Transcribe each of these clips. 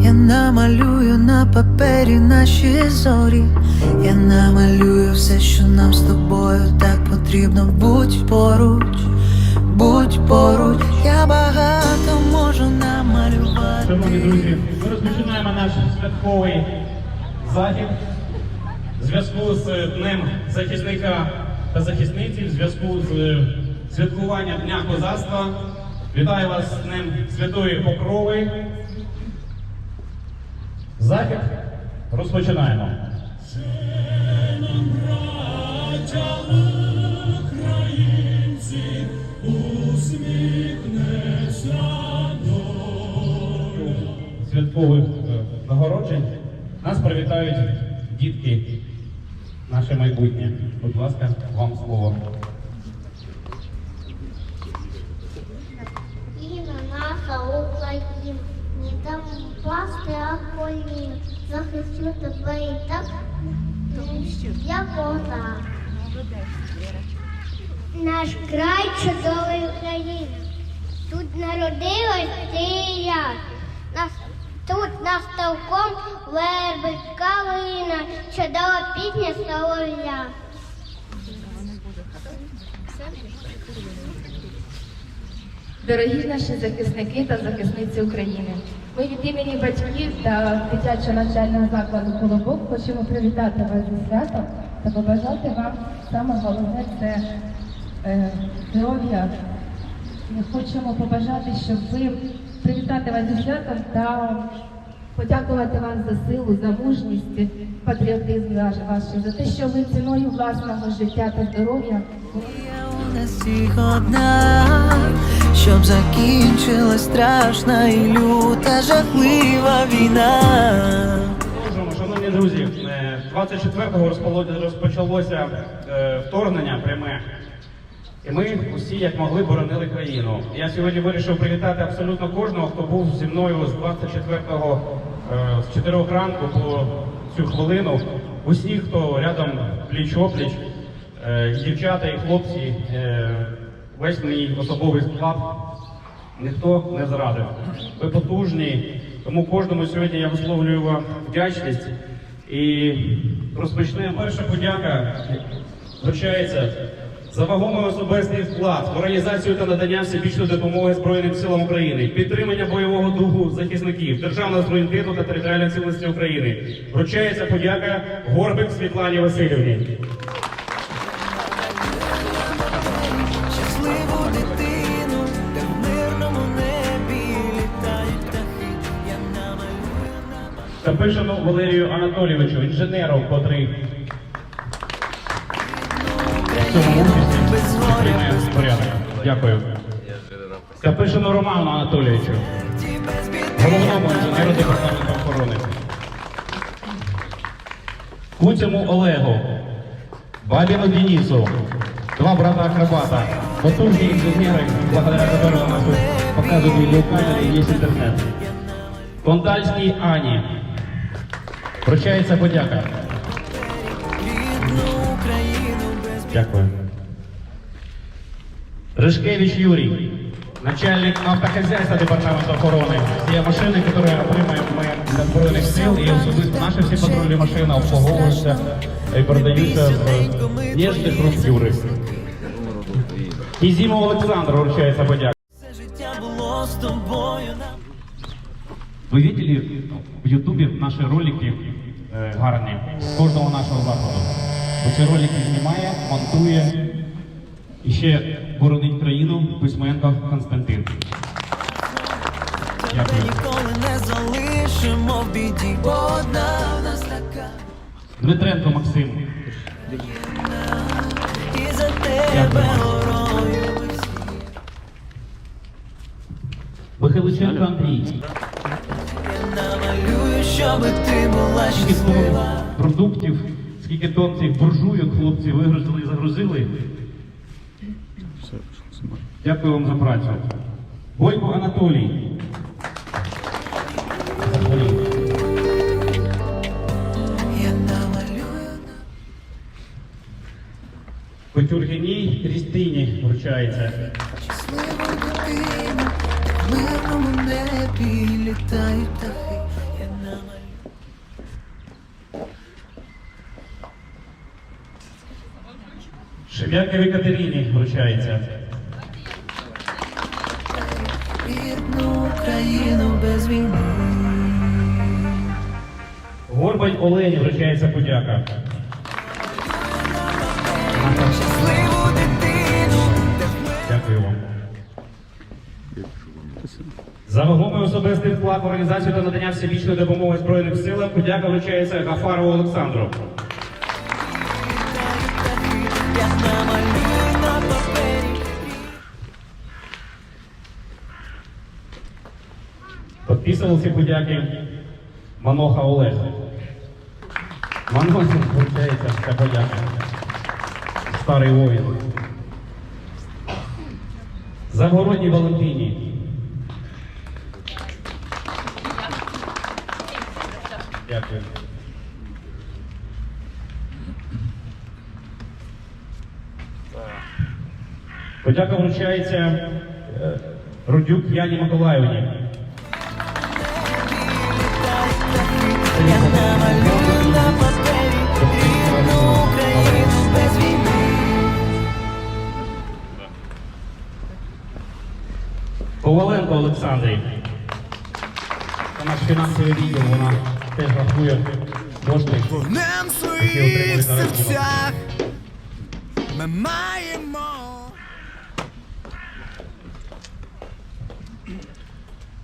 Я намалюю на папері наші зорі. Я намалюю все, що нам з тобою так потрібно. Будь поруч, будь поруч, я багато можу намалювати. Шановні друзі, ми розпочинаємо наш святковий захід в зв'язку з Днем захисника та захисниці, в зв'язку з е, святкуванням Дня козацтва. Вітаю вас з Днем Святої Покрови. Захід розпочинаємо. святкових е, нагороджень нас привітають дітки, наше майбутнє. Будь ласка, вам слово. Україна наша не дам пасти, а колін. Захищу тебе і так, я коза. Наш край чудовий Україна. Тут народилась ти і я. Нас, тут наш толком верби, калина, чудова пісня солов'я. Дорогі наші захисники та захисниці України, ми від імені батьків та дитячого навчального закладу Колобок хочемо привітати вас зі святом та побажати вам саме головне це е, здоров'я. Ми хочемо побажати, щоб ви привітати вас зі святом та подякувати вам за силу, за мужність, патріотизм ваш, ваш, за те, що ви ціною власного життя та здоров'я у нас одна, щоб закінчилась страшна і люта жахлива війна. Шановні друзі. Е, 24-го розпало- розпочалося е, вторгнення пряме. І ми усі як могли боронили країну. Я сьогодні вирішив привітати абсолютно кожного, хто був зі мною з 24-го е, з 4 ранку по цю хвилину. Усіх, хто рядом пліч-опліч, е, дівчата, і хлопці, е, весь мій особовий склад. Ніхто не зрадив. Ви потужні, тому кожному сьогодні я висловлюю вам вдячність. І розпочнемо. Перша подяка вручається за вагомий особистий вклад в організацію та надання всебічної допомоги Збройним силам України, підтримання бойового духу захисників, державного суверенітету та територіальної цілісності України. Вручається подяка Горбик Світлані Васильівні. Капишину Валерію Анатолійовичу, інженеру, котрий в цьому участі підтримує порядок. Дякую. Капишину Роману Анатолійовичу, головному інженеру департаменту охорони. Куцьому Олегу, Бабіну Денису, два брата акробата, потужні інженери, благодаря которым у нас тут показують відеокамери і є інтернет. Кондальській Ані. Вручається подяка. Дякую. Рыжкевич Юрий, начальник автохозяйства департамента охорони. Є машини, які отримуємо ми для Збройних сил, і особисто наші всі патрульні машини обслуговуються і передаються в ніжних рук Юри. Кізімов Олександр вручається подяка. все життя було з тобою нам. Ви бачили в Ютубі наші ролики е, гарні з кожного нашого заходу. Оці ролики знімає, монтує і ще боронить країну письменко Константин. Дякую. ніколи не залишимо в біді, бо одна в нас така. Дмитренко Максим. І за тебе горою. Михайличенко Андрій. Намалюю, щоби ти була щаслива. продуктів, скільки тонн цих буржуйок хлопці вигрузили і загрузили. Дякую вам за працю. Бойко Анатолій. Намалюю Крістині вручається. в мирному небі літають птахи. Я Шев'якові Катерині вручається. рідну Україну без війни. Горбань Олені вручається подяка. Вагомий особистий вклад в організацію та надання всебічної допомоги Збройним силам подяка вручається Гафарову Олександру. я намалюю на папері. Підписував ці подяки Маноха Олег. Маноха вручається ця подяка. Старий воїн. Завгородній Валентині. Дякую. Подяка вручається е, Рудюк Яні Миколаївні. Коваленко Олександрій. Це наш фінансовий відділ, вона теж рахує кошти. Які ми маємо.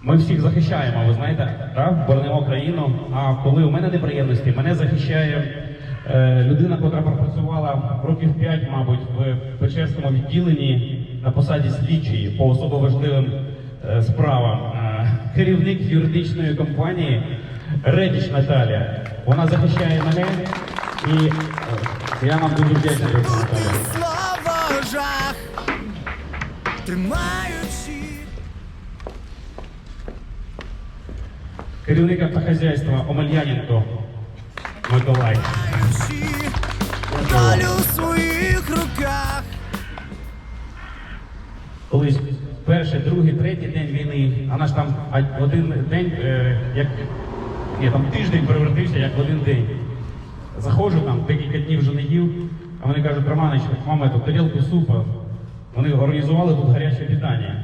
Ми всіх захищаємо, ви знаєте, так? боронимо країну. А коли у мене неприємності, мене захищає е, людина, яка пропрацювала років 5, мабуть, в Печерському відділенні на посаді слідчої по особо важливим е, справам. Е, керівник юридичної компанії Редіч Наталія. Вона захищає мене і е, я вам дуже вдячний Наталя. Слово жах, тримаючи. Керівник автохазяйства Омельяненко Миколай. Долю в своїх руках. Колись перший, другий, третій день війни, а наш там один день, е, як ні, там тиждень перевертився, як в один день. Заходжу там, декілька днів вже не їв, а вони кажуть, Романич, мама, тут тарілку супа. Вони організували тут гаряче вітання.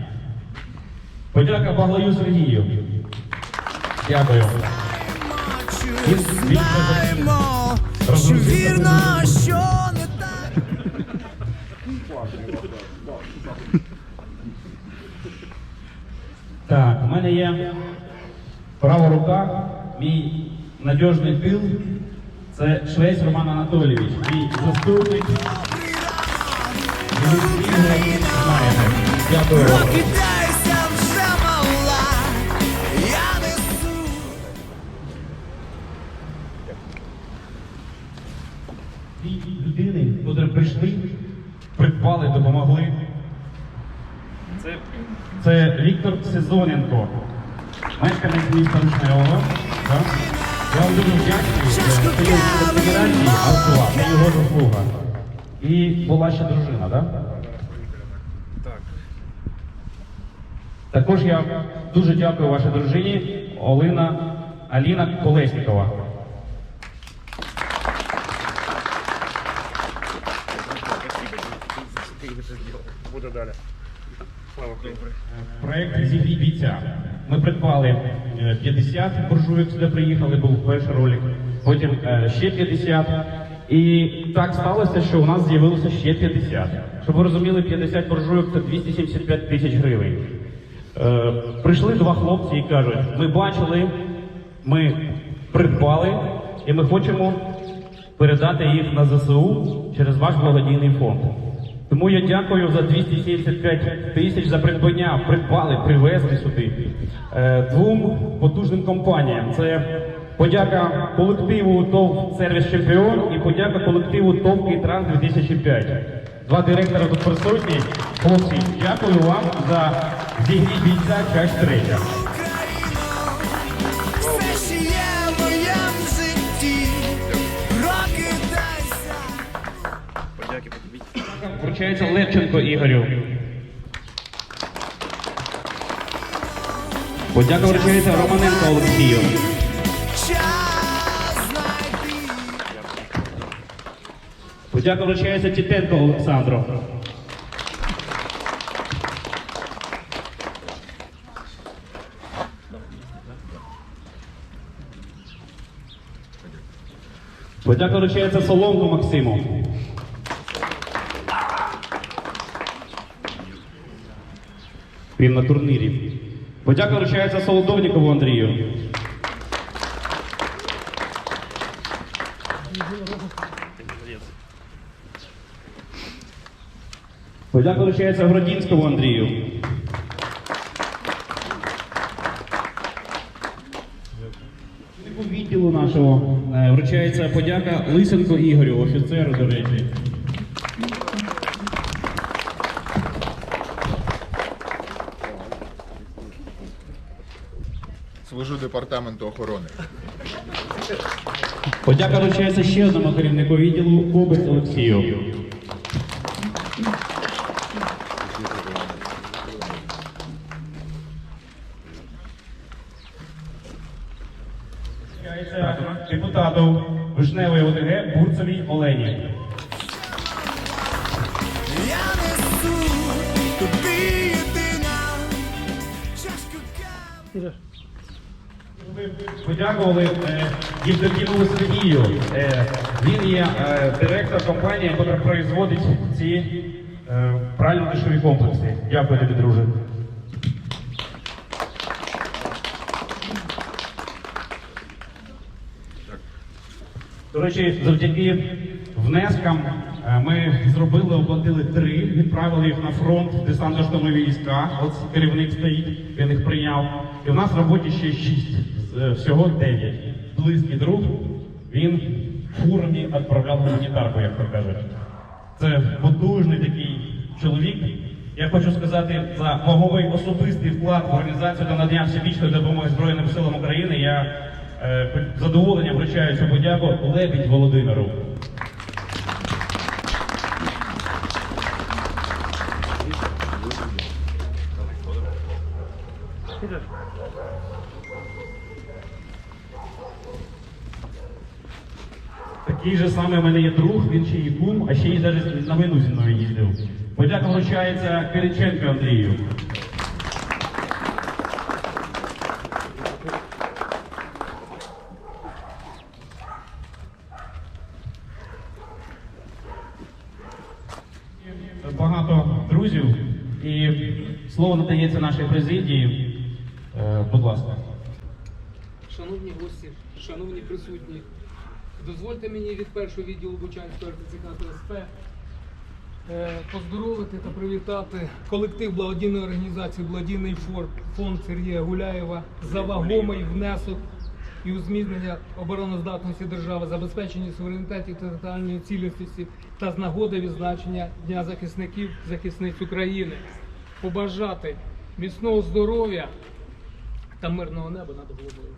Подяка Баглаю Сергію. Дякую. Він знаємо, що вірно, що не так. Так, у мене є права рука, мій надіжний тил. Це Швець Роман Анатолійович, мій заступник. Дякую людини, котрі прийшли, придбали, допомогли. Це, це Віктор Сезоненко, мешканець міста Рушневого. Я вам дуже вдячний за федерації Артуа, це його заслуга. І була ще дружина, так? Так. Також я дуже дякую вашій дружині Олина Аліна Колеснікова. Буде далі. Слава Україні. Проект «Зігрій бійця». Ми придбали 50 буржуйок, сюди приїхали, був перший ролик, потім е, ще 50. І так сталося, що у нас з'явилося ще 50. Щоб ви розуміли, 50 буржуйок це 275 тисяч гривень. Е, Прийшли два хлопці і кажуть, ми бачили, ми придбали і ми хочемо передати їх на ЗСУ через ваш благодійний фонд. Тому я дякую за 275 тисяч за придбання. Придбали, привезли сюди е, двом потужним компаніям. Це подяка колективу ТОВ Сервіс Чемпіон і подяка колективу ТОВ Кейтранс 2005. два директора тут присутні. Хлопці, дякую вам за зігрій бійця часть третя. Вручається Левченко Ігорю. Подяка вручається Романенко Олексію. Подяка вручається Тітенко Олександру. Подяка вручається Соломку Максиму. Він на турнірі. Подяка вручається Солодовнікову Андрію. Подяка вручається Гродінському Андрію. Відділу нашого е, вручається подяка Лисенко Ігорю, офіцеру, до речі. Департаменту охорони. Подяка вручається ще одному керівнику відділу Кобець Олексію. Депутату Вишневої ОТГ Бурцевій Олені. Я несу тобі єдина. Чашку кави. Подякували е, Євдокімову Сергію. Е, він є е, директор компанії, яка производить ці е, прально-дешові комплекси. Дякую тобі, друже. До речі, завдяки внескам е, ми зробили, оплатили три, відправили їх на фронт десантно-штурмові війська. От керівник стоїть, він їх прийняв. І в нас в роботі ще шість, з- всього дев'ять. Близький друг, він фурами відправляв гуманітарку, як то кажуть. Це потужний такий чоловік. Я хочу сказати за ваговий особистий вклад в організацію та надання всебічної допомоги Збройним силам України. Я е, задоволенням вручаю цю подяку Лебідь Володимиру. Же самий у мене є друг, він ще і кум, а ще й навіть на війну зі мною їздив. Подяка вручається Кириченко Андрію. Багато друзів і слово надається нашій президії. Е, Будь ласка. Шановні гості, шановні присутні, дозвольте мені від першого відділу Бучанського РТЦК СП е, поздоровити та привітати колектив благодійної організації Благодійний фонд Сергія Гуляєва за вагомий внесок і у зміцнення обороноздатності держави, забезпечення суверенітету та територіальної цілісності та з нагоди відзначення Дня захисників захисниць України. Побажати міцного здоров'я та мирного неба над головою.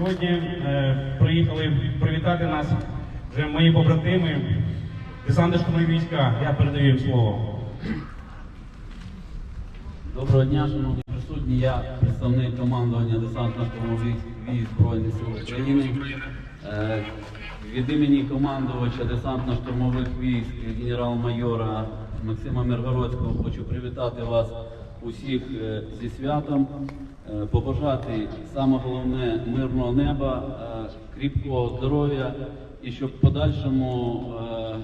Сьогодні е, приїхали привітати нас вже мої побратими, десантно-штурмові війська. Я передаю їм слово. Доброго дня, шановні присутні. Я представник командування десантно-штурмових військ Збройних сил України. Е, Від імені командувача десантно-штурмових військ генерал-майора Максима Миргородського хочу привітати вас усіх е, зі святом, побажати саме головне мирного неба, е, кріпкого здоров'я і щоб в подальшому е,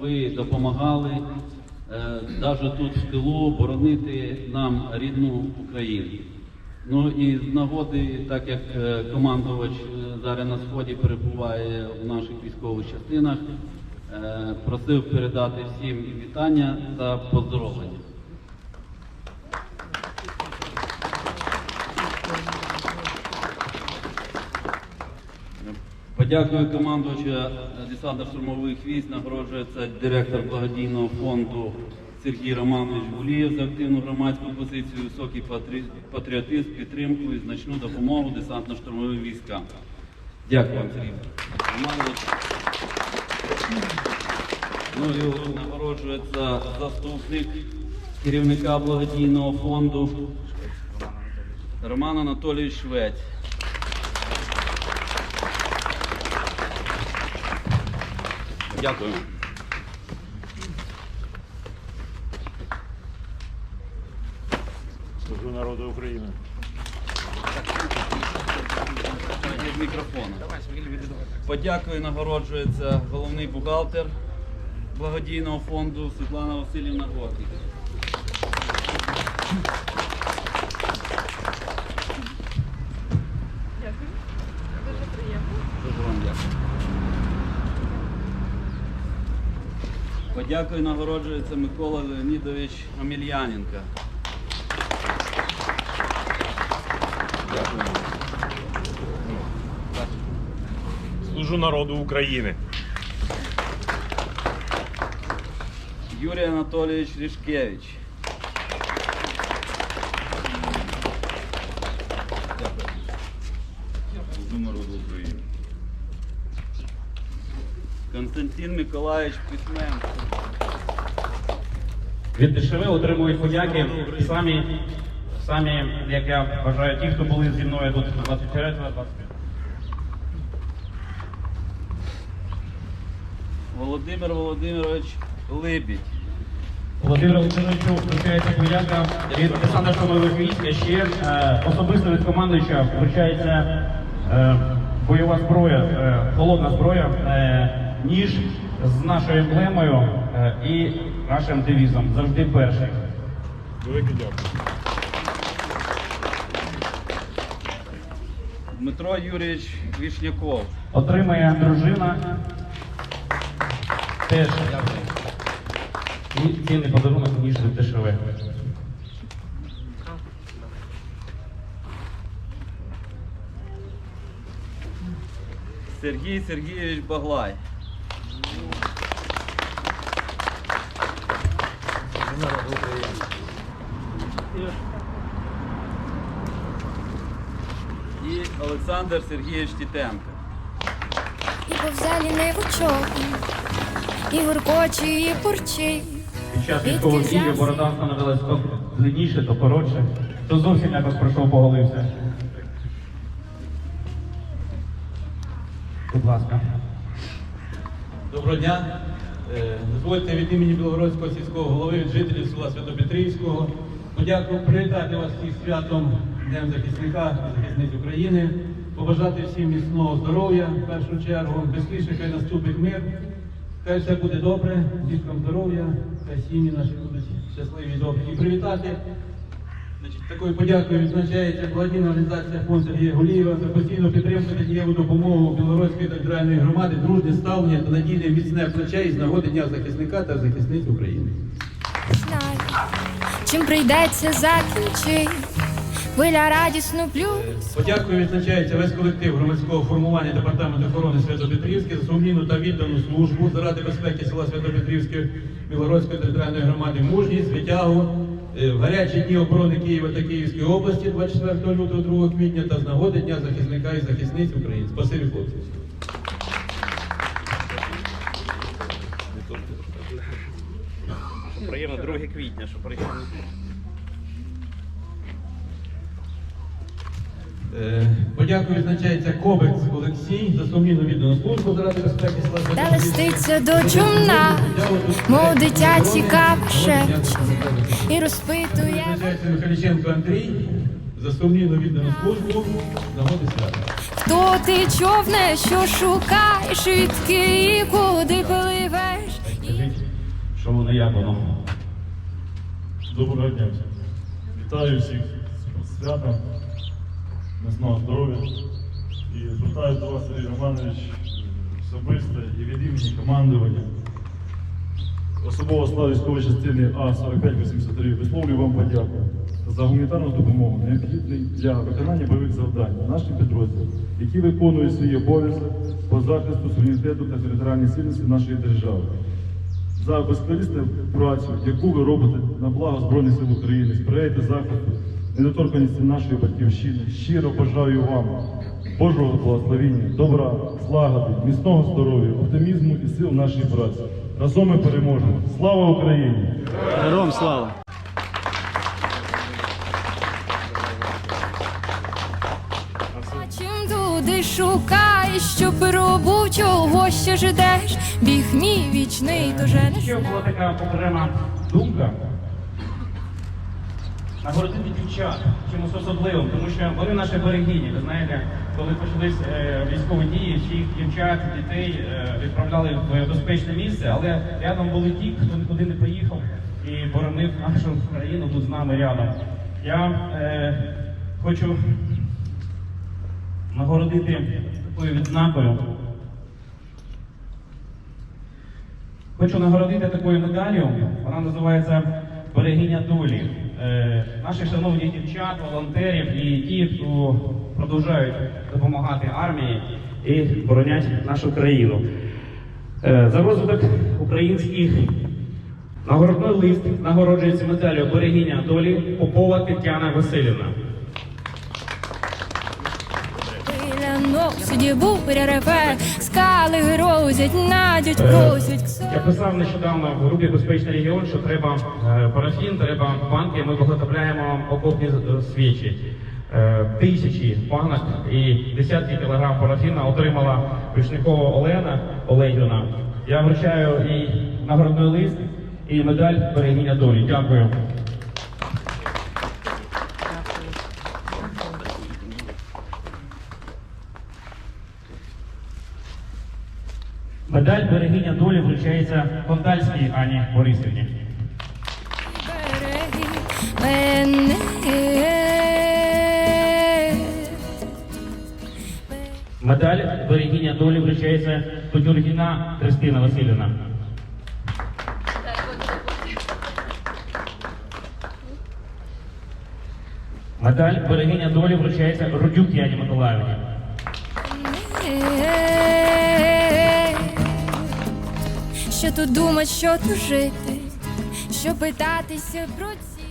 ви допомагали навіть тут в тилу боронити нам рідну Україну. Ну і з нагоди, так як е, командувач е, зараз на сході перебуває в наших військових частинах, е, просив передати всім вітання та поздоровлення. Подя- Подякую командувача десантно-штурмових військ. Нагороджується директор благодійного фонду Сергій Романович Гулієв за активну громадську позицію, високий патрі- патріотизм, підтримку і значну допомогу десантно-штурмовим військам. Дякую вам, Сергій Романович. Ну і нагороджується заступник керівника благодійного фонду Роман Анатолійович Швець. Дякую. Служу народу України. Від мікрофону. Подякую нагороджується головний бухгалтер благодійного фонду Світлана Васильівна Гортник. Дякую. Дуже приємно. Дуже вам дякую. Подякую нагороджується Микола Леонідович Омельяненко. Дякую. Служу народу України. Юрій Анатолійович Рішкевич. Служу народу України. Константин Миколаївич Письменко. Від ДШВ отримують подяки. Самі, самі, як я вважаю, ті, хто були зі мною тут 24 25 Володимир Володимирович Либідь. Володимир Володимировичу вручається подяка від десантно штурмових військ, а ще е, особисто від командуюча вручається е, бойова зброя, е, холодна зброя, е, ніж з нашою емблемою е, і нашим девізом завжди перший. Велике дякую. Дмитро Юрійович Вішняков. Отримає дружина. Теж і цінний подарунок ніж ДШВ. Сергій Сергійович Баглай. І Олександр Сергійович Тітенко. І повзалі не вучок, і гуркочі, і порчі. Під час військових дій борода становилась то длинніше, то коротше, то зовсім якось пройшов, поголився. Будь ласка. Доброго дня. Е, Дозвольте від імені Білогородського сільського голови, від жителів села Святопетрівського, подякую привітати вас всіх святом Днем захисника і захисниць України, побажати всім міцного здоров'я в першу чергу, безпечно, хай наступить мир, хай все буде добре, діткам здоров'я, хай сім'ї наші будуть щасливі і добрі. І привітати Значить, такою подякою відзначається благодійна організація фонд Сергія Гулієва за постійну підтримку та дієву допомогу Білоруської територіальної громади, дружнє ставлення та надійне міцне плече із нагоди Дня захисника та захисниць України. Знаю, чим прийдеться закінчить, хвиля радісно плюс. Подякою відзначається весь колектив громадського формування департаменту охорони Святопетрівське за сумлінну та віддану службу заради безпеки села Святопетрівське Білоруської територіальної громади мужність, звитягу в гарячі дні оборони Києва та Київської області 24 лютого 2 квітня та з нагоди Дня захисника і захисниць України. Спасибі, хлопці. Приємно 2 квітня, що прийшли. Подякую відзначається Кобекс Олексій за сумлінну віддану службу заради безпеки села Та листиться до чумна, мов дитя цікаво і розпитує. Відзначається Михайліченко Андрій за сумлінну віддану службу нагоди свята. Хто ти човне, що шукаєш, відки і куди пливеш? Скажіть, що воно як воно? Доброго дня. Вітаю всіх з святом, міцного здоров'я. І звертаюся до вас, Сергій Романович, особисто і від імені командування. Особово склад військової частини А4583 висловлюю вам подяку за гуманітарну допомогу, необхідний для виконання бойових завдань нашим підрозділам, які виконують свої обов'язки по захисту суверенітету та територіальної цілісності нашої держави. За безкорисну працю, яку ви робите на благо Збройних сил України, сприяєте захисту недоторканості нашої батьківщини. Щиро бажаю вам Божого благословіння, добра, злагоди, міцного здоров'я, оптимізму і сил нашій праці. Разом ми переможемо. Слава Україні! Героям слава! Чим туди шукаєш, що пробу чого ще ждеш, біг мій вічний доженеш. Ще була така окрема думка. Нагородити дівчат чимось особливим, тому що вони наші берегині. Ви знаєте, коли почались е, військові дії, всіх дівчат, дітей е, відправляли в безпечне місце, але рядом були ті, хто нікуди не поїхав і боронив нашу країну тут з нами рядом. Я е, хочу нагородити такою відзнакою. Хочу нагородити такою медаллю. Вона називається Берегиня долі. Е, наші шановні дівчат, волонтерів і ті, хто продовжують допомагати армії і боронять нашу країну. Е, за розвиток українських нагородний лист нагороджується медаллю Берегиня долі Попова Тетяна Васильівна. Пиляно, судьбу перереве, скали грозять, надють, просять. Я писав нещодавно в групі Безпечний регіон, що треба е, парафін, треба банки. Ми виготовляємо окопні е, свічі. Е, Тисячі банок і десятки кілограм парафіна отримала Вишнякова Олена Олегівна. Я вручаю їй нагородний лист і медаль берегиня долі. Дякую. Медаль берегиня долі вручається Кондальській Ані Борисівні. Береги мене. Медаль берегиня долі вручається Тутюргіна Христина Васильівна. Медаль берегиня долі вручається Рудюк Яні Миколаївні. Що тут думать, що тут жити, що питатися про ці.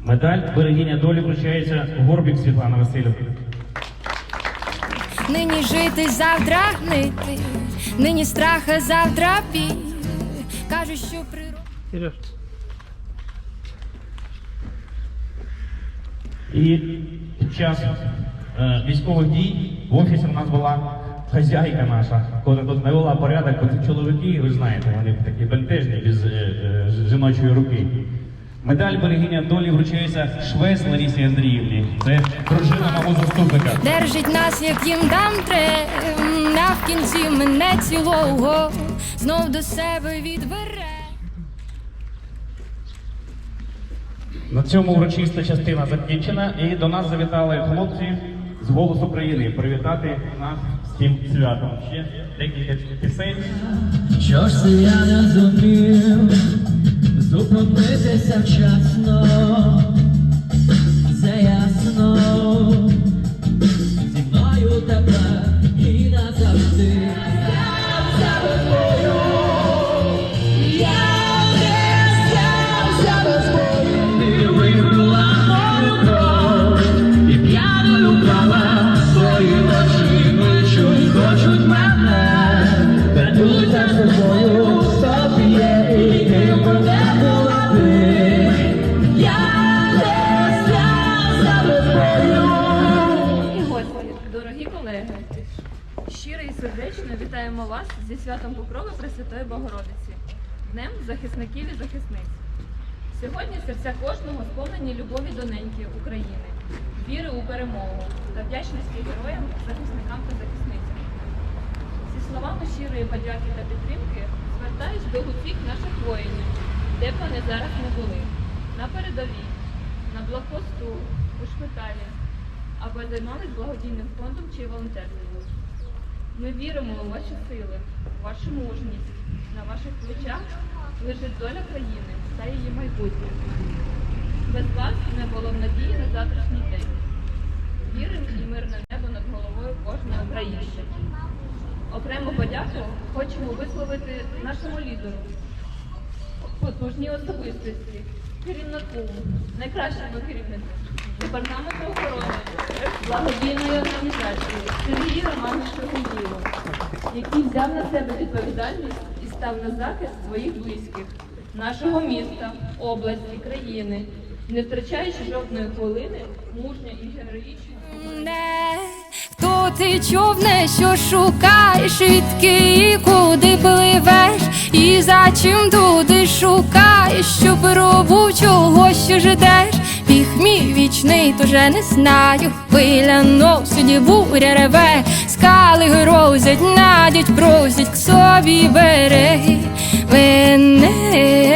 Медаль берегиня долі вручається Горбік Світлана Васильівна. Нині жити, завтра гнити, нині страха, завтра пі. Кажуть, що природа. І під час е, військових дій в офісі в нас була хазяйка наша, коли тут навела порядок, бо ці чоловіки, ви знаєте, вони такі бентежні без е, е, жіночої руки. Медаль берегиня долі вручається Швець Ларісі Андріївні. Це дружина мого заступника. Держить нас, як їм дам трем, а в кінці мене цілого знов до себе відбере. На цьому урочиста частина закінчена, і до нас завітали хлопці з «Голос України» привітати нас з цим святом. Ще декілька пісень. Що ж це я не зумів зупинитися вчасно, це ясно, зі мною тепер і назавжди. Сердечно вітаємо вас зі святом Покрови Пресвятої Богородиці, Днем захисників і захисниць. Сьогодні серця кожного сповнені любові до неньки України, віри у перемогу та вдячності героям, захисникам та захисницям. Зі словами щирої подяки та підтримки звертаюсь до усіх наших воїнів, де б вони зараз не були, на передовій, на блокпосту, у шпиталі або займались благодійним фондом чи волонтерством. Ми віримо у ваші сили, у вашу мужність, На ваших плечах лежить доля країни та її майбутнє. Без вас не було б надії на завтрашній день. Віри і мирне небо над головою кожного українця. Окрему подяку хочемо висловити нашому лідеру, потужній особистості, керівнику, найкращому керівнику, департаменту охорони, благодійної організації Сергію Романовичу Гунділу, який взяв на себе відповідальність і став на захист своїх близьких, нашого міста, області, країни, не втрачаючи жодної хвилини, мужньо і героїчно. Не хто ти човне, що шукаєш, і куди пливеш, і за чим туди шукаєш, що пробу чого що ждеш. Біг мій уже не знаю. Хвиля носить, буря реве, скали грозять, надять, просять к собі береги. Мене,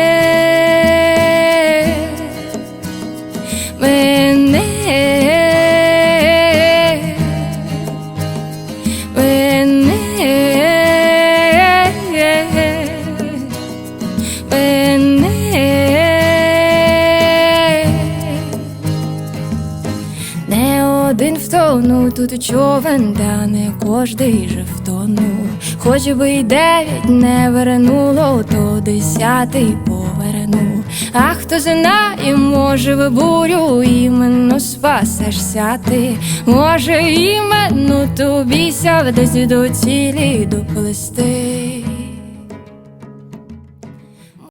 тут човен, та не кожний же втонув. Хоч би й дев'ять не вернуло, то десятий повернув. А хто знає, може в бурю іменно спасешся ти, може іменно тобі десь до цілі доплести.